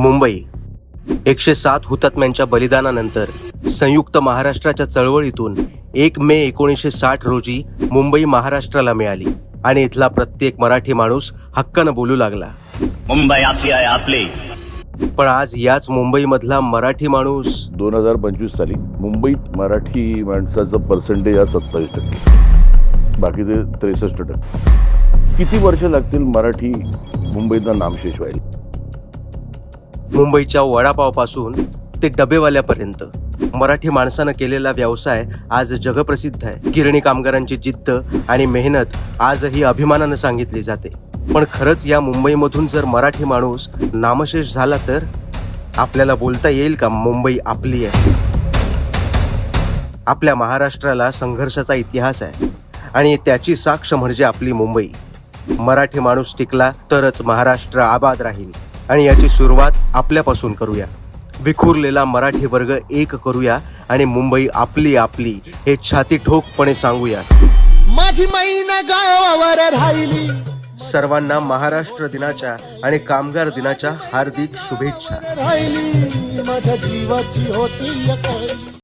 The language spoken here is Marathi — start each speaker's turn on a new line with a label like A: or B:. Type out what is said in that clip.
A: मुंबई. एकशे सात हुतात्म्यांच्या बलिदानानंतर संयुक्त महाराष्ट्राच्या चळवळीतून एक मे एकोणीसशे साठ रोजी मुंबई महाराष्ट्राला मिळाली आणि इथला प्रत्येक मराठी माणूस हक्कानं बोलू लागला.
B: मुंबई आपली आहे आपली.
A: पण आज याच मुंबईमधला मराठी माणूस
C: दोन हजार पंचवीस साली मुंबईत मराठी माणसाचं पर्सेंटेज आहे सत्तावीस टक्के. बाकीचे त्रेसष्ट टक्के. किती वर्ष लागतील मराठी मुंबईतनं नामशेष व्हायला?
A: मुंबईच्या वडापावपासून ते डबेवाल्यापर्यंत. मराठी माणसानं केलेला व्यवसाय आज जगप्रसिद्ध आहे. गिरणी कामगारांची जिद्द आणि मेहनत आजही अभिमानानं सांगितली जाते. पण खरंच या मुंबईमधून जर मराठी माणूस नामशेष झाला तर? आपल्याला बोलता येईल का मुंबई आपली आहे? आपल्या महाराष्ट्राला संघर्षाचा इतिहास आहे. आणि त्याची साक्ष म्हणजे आपली मुंबई. मराठी माणूस टिकला तरच महाराष्ट्र आबाद राहील. आणि याची सुरुवात आपल्यापासून करूया. विखुरलेला मराठी वर्ग एक करूया आणि मुंबई आपली आपली हे छाती ठोकपणे सांगूया.
D: माझी मैना गावावर राहिली.
A: सर्वांना महाराष्ट्र दिनाच्या आणि कामगार दिनाच्या हार्दिक शुभेच्छा.
D: राहिली. माझ्या जीवाची होती